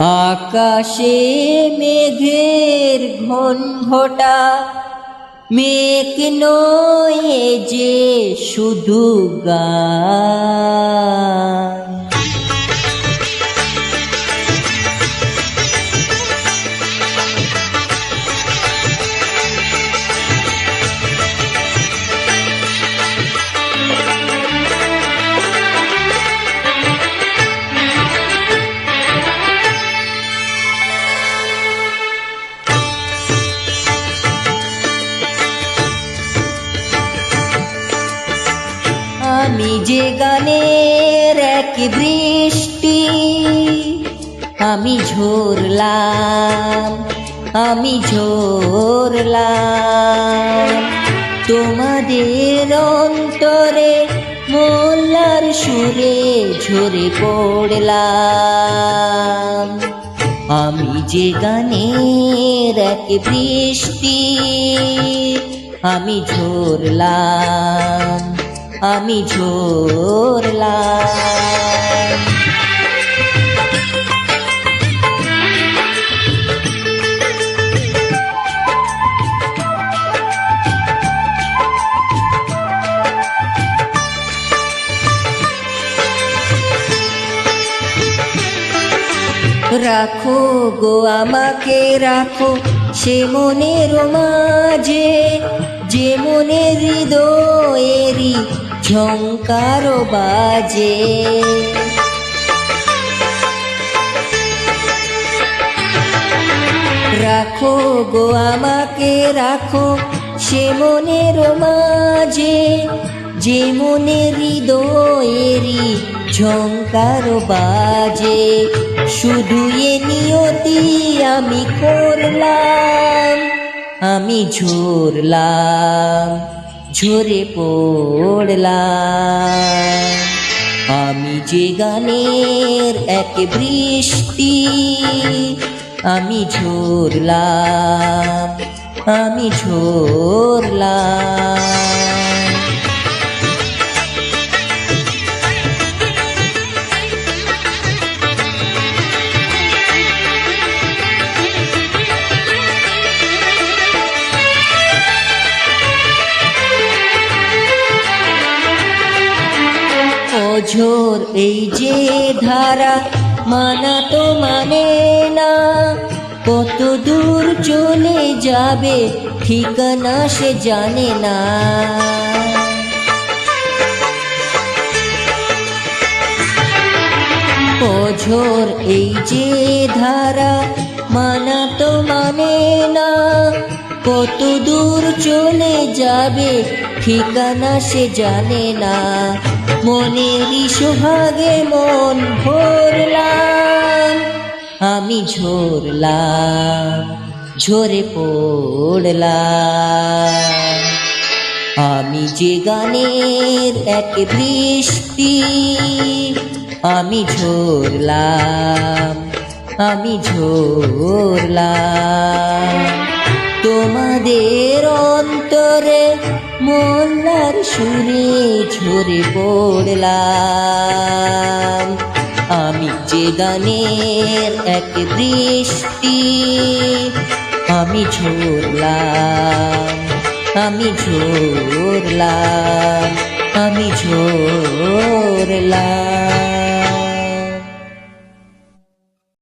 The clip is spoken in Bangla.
আকাশে মেঘের ঘন ঘটা মেঘ নয়ে যে শুধু গান। আমি যে গানের এক বৃষ্টি আমি ঝরলাম আমি ঝরলাম। তোমাদের অন্তরে মোল্লার সুরে ঝরে পড়লাম। আমি যে গানের এক বৃষ্টি আমি ঝরলাম। আমি ঝরলাম রাখো গো আমাকে রাখো সে মনের মাঝে যে মনের হৃদয়েরই ঝঙ্কার বাজে। রাখো গো আমাকে, রাখো সে মনের মাঝে, যে মনের হৃদয়েরই ঝঙ্কার বাজে। শুধু এ নিয়তি আমি করলাম, আমি ঝরলাম। ঝরে পড়লাম। আমি যে গানের এক বৃষ্টি আমি ঝরলাম আমি ঝরলাম। অঝোর এই যে ধারা মানা তো মানে না। কত দূর চলে যাবে ঠিকানা সে জানে না। অঝোর এই যে ধারা মানা তো মানে না। কত দূর চলে যাবে ঠিকানা সে জানে না। মনেরই সোহাগে মন ভরলাম, আমি ঝরলাম, ঝরে পড়লাম। আমি যে গানের এক বৃষ্টি আমি ঝরলাম আমি ঝরলাম। তোমাদের অন্তরে মোল্লার সুরে ঝরে পড়লাম। আমি যে গানের এক বৃষ্টি আমি ঝরলাম আমি ঝরলাম আমি ঝরলাম।